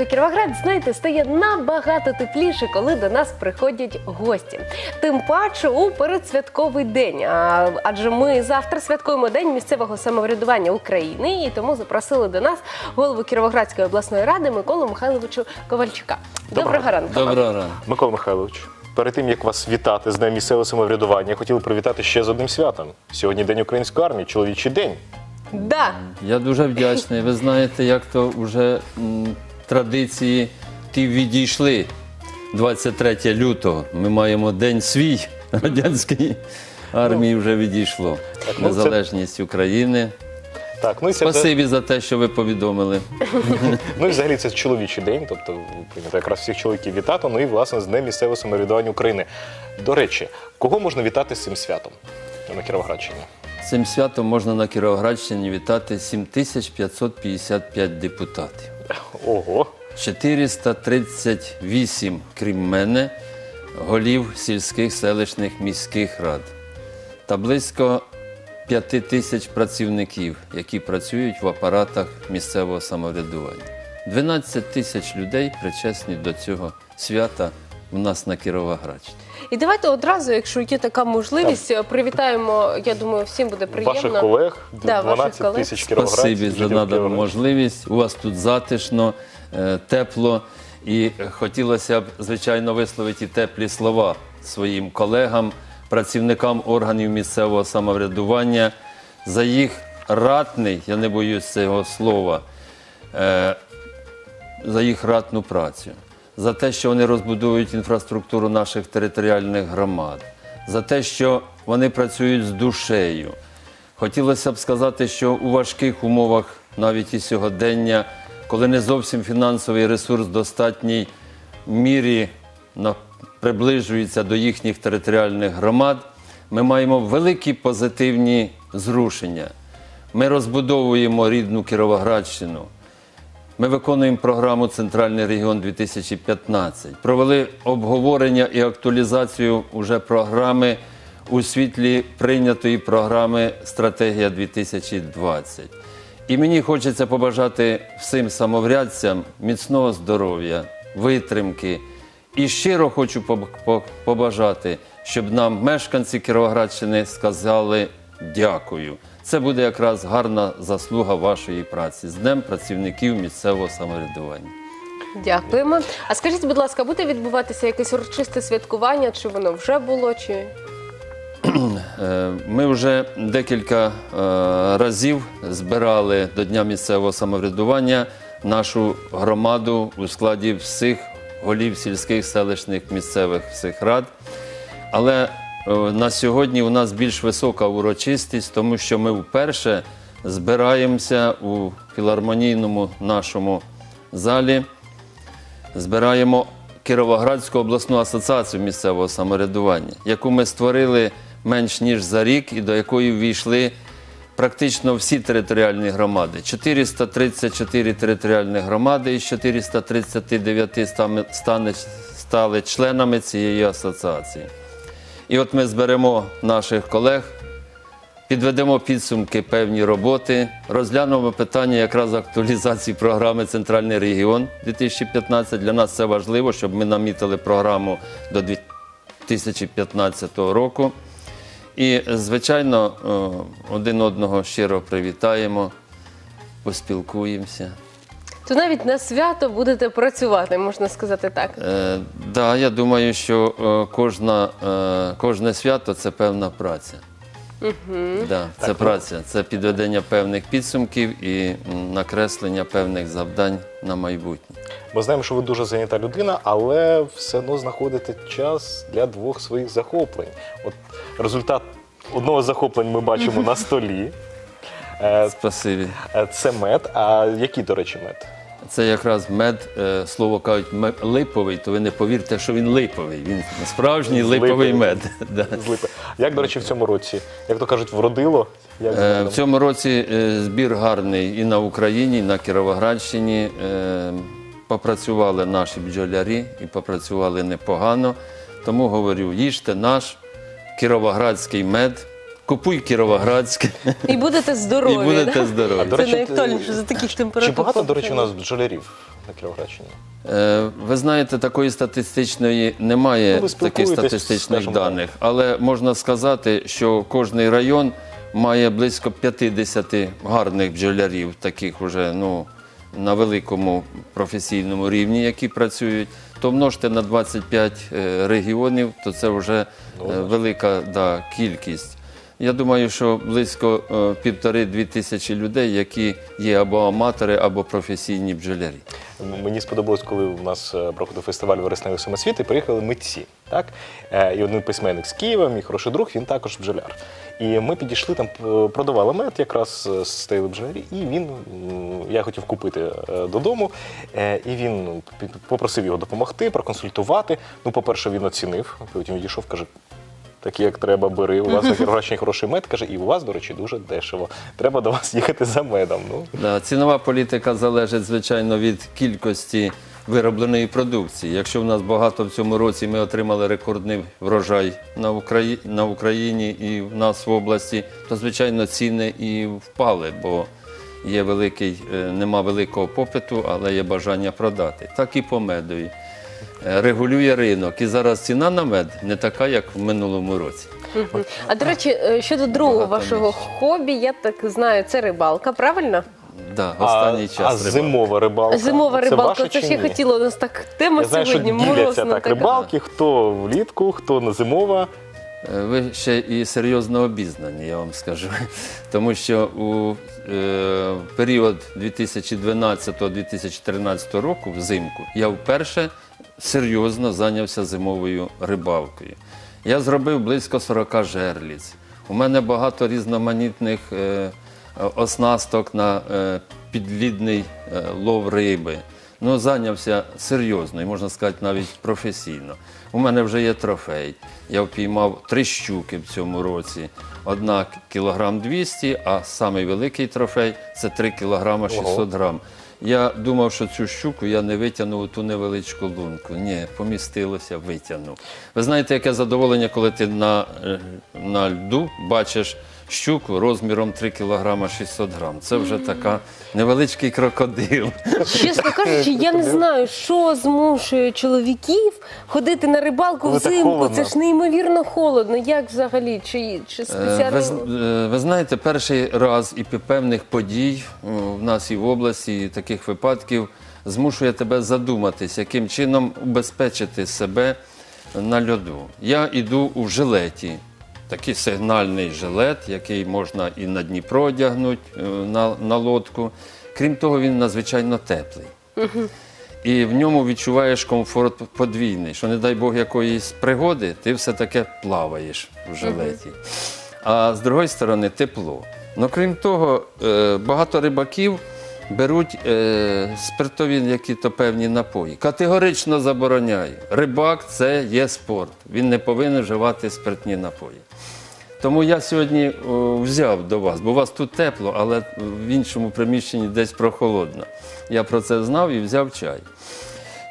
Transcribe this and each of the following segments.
ранку Кіровоград, знаєте, стає набагато тепліше, коли до нас приходять гості. Тим паче у передсвятковий день. А, адже ми завтра святкуємо День місцевого самоврядування України і тому запросили до нас голову Кіровоградської обласної ради Миколу Михайловичу Ковальчука. Доброго, Доброго. ранку. Доброго ранку. Микола Михайлович, перед тим як вас вітати з Днем місцевого самоврядування, я хотів привітати ще з одним святом. Сьогодні День української армії, чоловічий день. Да. Я дуже вдячний. Ви знаєте, як то вже традиції ті відійшли. 23 лютого. Ми маємо день свій радянської армії вже відійшло. Так, ну, це- Незалежність України. Так, ну і це Спасибі за те, що ви повідомили. ну і взагалі це чоловічий день, тобто прийнято якраз всіх чоловіків вітати. Ну і власне з Днем місцевого самоврядування України. До речі, кого можна вітати з цим святом на Кіровоградщині? Цим святом можна на Кіровоградщині вітати 7555 депутатів. Ого, 438, крім мене, голів сільських селищних міських рад та близько 5 тисяч працівників, які працюють в апаратах місцевого самоврядування. 12 тисяч людей причесні до цього свята у нас на Кіровоградщині. І давайте одразу, якщо є така можливість, привітаємо. Я думаю, всім буде приємно. ваших колег, Да, ваших 12 колег. тисяч кіровоградців. Спасибі за надану можливість. У вас тут затишно, е, тепло. І хотілося б, звичайно, висловити теплі слова своїм колегам, працівникам органів місцевого самоврядування за їх ратний, я не боюсь цього слова, е, за їх ратну працю, за те, що вони розбудовують інфраструктуру наших територіальних громад, за те, що вони працюють з душею. Хотілося б сказати, що у важких умовах, навіть і сьогодення, коли не зовсім фінансовий ресурс в достатній мірі приближується до їхніх територіальних громад, ми маємо великі позитивні зрушення. Ми розбудовуємо рідну Кіровоградщину. Ми виконуємо програму Центральний регіон 2015. Провели обговорення і актуалізацію уже програми у світлі прийнятої програми Стратегія 2020. І мені хочеться побажати всім самоврядцям міцного здоров'я, витримки. І щиро хочу побажати, щоб нам мешканці Кіровоградщини сказали дякую. Це буде якраз гарна заслуга вашої праці з Днем працівників місцевого самоврядування. Дякуємо. А скажіть, будь ласка, буде відбуватися якесь урочисте святкування? Чи воно вже було? Чи Е, Ми вже декілька е, разів збирали до Дня місцевого самоврядування нашу громаду у складі всіх голів сільських селищних місцевих всіх рад. Але на сьогодні у нас більш висока урочистість, тому що ми вперше збираємося у філармонійному нашому залі збираємо Кіровоградську обласну асоціацію місцевого самоврядування, яку ми створили менш ніж за рік і до якої ввійшли практично всі територіальні громади. 434 територіальні громади із 439 стане- стане- стали членами цієї асоціації. І от ми зберемо наших колег, Підведемо підсумки певні роботи, розглянемо питання якраз актуалізації програми Центральний регіон 2015. Для нас це важливо, щоб ми намітили програму до 2015 року. І, звичайно, один одного щиро привітаємо, поспілкуємося. то навіть на свято будете працювати, можна сказати так. Е, да, я думаю, що е, кожна, е, кожне свято це певна праця. Да, це праця, це підведення певних підсумків і м, накреслення певних завдань на майбутнє. Ми знаємо, що ви дуже зайнята людина, але все одно знаходите час для двох своїх захоплень. От результат одного з захоплень ми бачимо на столі. Е, Спасибі. е, Це мед. А який, до речі, мед? Це якраз мед, е, слово кажуть, ме- липовий, то ви не повірте, що він липовий. Він справжній липовий липи. мед. Да. Як, до речі, в цьому році? Як то кажуть, вродило? Як з Е, медом? В цьому році е, збір гарний і на Україні, і на Кіровоградщині. Е, Попрацювали наші бджолярі і попрацювали непогано. Тому говорю, їжте наш кіровоградський мед, купуй кіровоградське І будете здорові. і будете здорові. Це найактуальніше за таких температур. Чи багато, до речі, у нас бджолярів на Кіровоградщині? Е, Ви знаєте, такої статистичної немає Ну, ви таких спілкуєтесь, статистичних скажімо, даних, але можна сказати, що кожний район має близько 50 гарних бджолярів, таких уже ну, на великому професійному рівні, які працюють. То множте на 25 е, регіонів, то це вже е, велика да, кількість. Я думаю, що близько е, півтори-дві тисячі людей, які є або аматори, або професійні бджолярі. Мені сподобалось, коли у нас е, проходив фестиваль вересневий самосвіт, і приїхали митці. Так? Е, І один письменник з Києва, мій хороший друг, він також бджоляр. І ми підійшли там, продавали мед, якраз е, стояли бджолярі, і він, я хотів купити додому, і він ну, попросив його допомогти, проконсультувати. Ну, по-перше, він оцінив, потім відійшов, каже. Так як треба, бери. У вас Кіровоградщині хороший мед, каже, і у вас, до речі, дуже дешево. Треба до вас їхати за медом. Ну, Да, цінова політика залежить, звичайно, від кількості виробленої продукції. Якщо в нас багато в цьому році ми отримали рекордний врожай на, Украї... на Україні і в нас в області, то звичайно ціни і впали, бо є великий, е, нема великого попиту, але є бажання продати. Так і по медові. Е, Регулює ринок. І зараз ціна на мед не така, як в минулому році. Мгм. А до речі, е, щодо другого Багато вашого хобі, я так знаю, це рибалка, правильно? Да, останній час. а рибалка. зимова рибалка. Зимова рибалка, ваше це чи ж я ні? хотіла. У нас так тема Я знаю, що сьогодні діляться морозна так така. рибалки, хто влітку, хто на зимова. Е, Ви ще і серйозно обізнані, я вам скажу. Тому що у е, період 2012-2013 року, взимку, я вперше серйозно зайнявся зимовою рибалкою. Я зробив близько 40 жерліць. У мене багато різноманітних е, оснасток на е, підлідний е, лов риби. Ну, зайнявся серйозно і можна сказати навіть професійно. У мене вже є трофей. Я впіймав три щуки в цьому році. Одна кілограм 200, а самий великий трофей це 3 кілограма 600 грам. Я думав, що цю щуку я не витягнув у ту невеличку лунку. Ні, помістилося, витягнув. Ви знаєте, яке задоволення, коли ти на, е, на льду бачиш щуку розміром 3 кілограма 600 грам. Це вже така невеличкий крокодил. Чесно кажучи, я не знаю, що змушує чоловіків ходити на рибалку так взимку. холодно. Це ж неймовірно холодно. Як взагалі? Чи, чи Е, спеціально? Ви, з- е, ви знаєте, перший раз і пі- певних подій в нас і в області, і таких випадків змушує тебе задуматись, яким чином убезпечити себе на льоду. Я йду у жилеті. Такий сигнальний жилет, який можна і на Дніпро одягнути е, на, на лодку. Крім того, він надзвичайно теплий. І в ньому відчуваєш комфорт подвійний, що, не дай Бог, якоїсь пригоди, ти все таки плаваєш в жилеті. А з другої сторони тепло. Ну, крім того, е, багато рибаків беруть е, спиртові які-то певні напої. Категорично забороняю. Рибак це є спорт. Він не повинен вживати спиртні напої. Тому я сьогодні о, взяв до вас, бо у вас тут тепло, але в іншому приміщенні десь прохолодно. Я про це знав і взяв чай.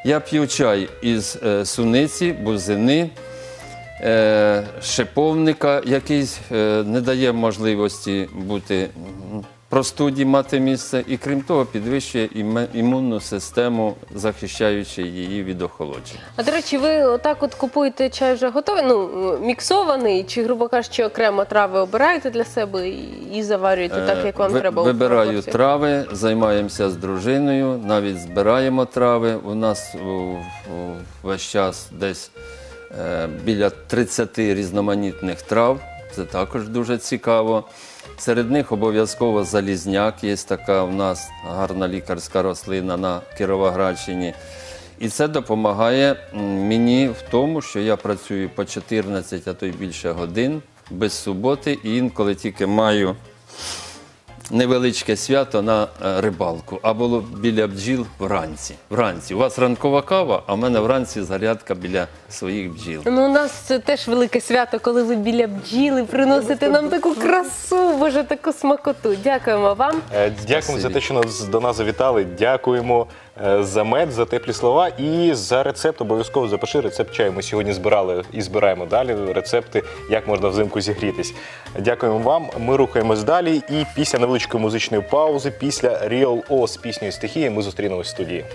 Я п'ю чай із е, суниці, бузини, е, шиповника, який е, не дає можливості бути простуді мати місце, і крім того, підвищує імунну систему, захищаючи її від охолодження. А до речі, ви отак от купуєте чай вже готовий, ну міксований, чи грубо кажучи, окремо трави обираєте для себе і, заварюєте так, як вам Е, Ви- треба. Вибираю трави, займаємося з дружиною, навіть збираємо трави. У нас весь час десь е, біля 30 різноманітних трав. Це також дуже цікаво. Серед них обов'язково залізняк, є така у нас гарна лікарська рослина на Кіровоградщині. І це допомагає мені в тому, що я працюю по 14, а то й більше годин без суботи, і інколи тільки маю невеличке свято на е, рибалку, а було біля бджіл вранці. Вранці. У вас ранкова кава, а в мене вранці зарядка біля своїх бджіл. Ну, у нас це теж велике свято, коли ви біля бджіли приносите нам таку красу, боже, таку смакоту. Дякуємо вам. Е, Дякуємо за те, що нас до нас завітали. Дякуємо е, за мед, за теплі слова і за рецепт. Обов'язково запиши рецепт чаю. Ми сьогодні збирали і збираємо далі рецепти, як можна взимку зігрітись. Дякуємо вам. Ми рухаємось далі. І після невеличкої музичної паузи, після Real O з піснею стихії, ми зустрінемось в студії.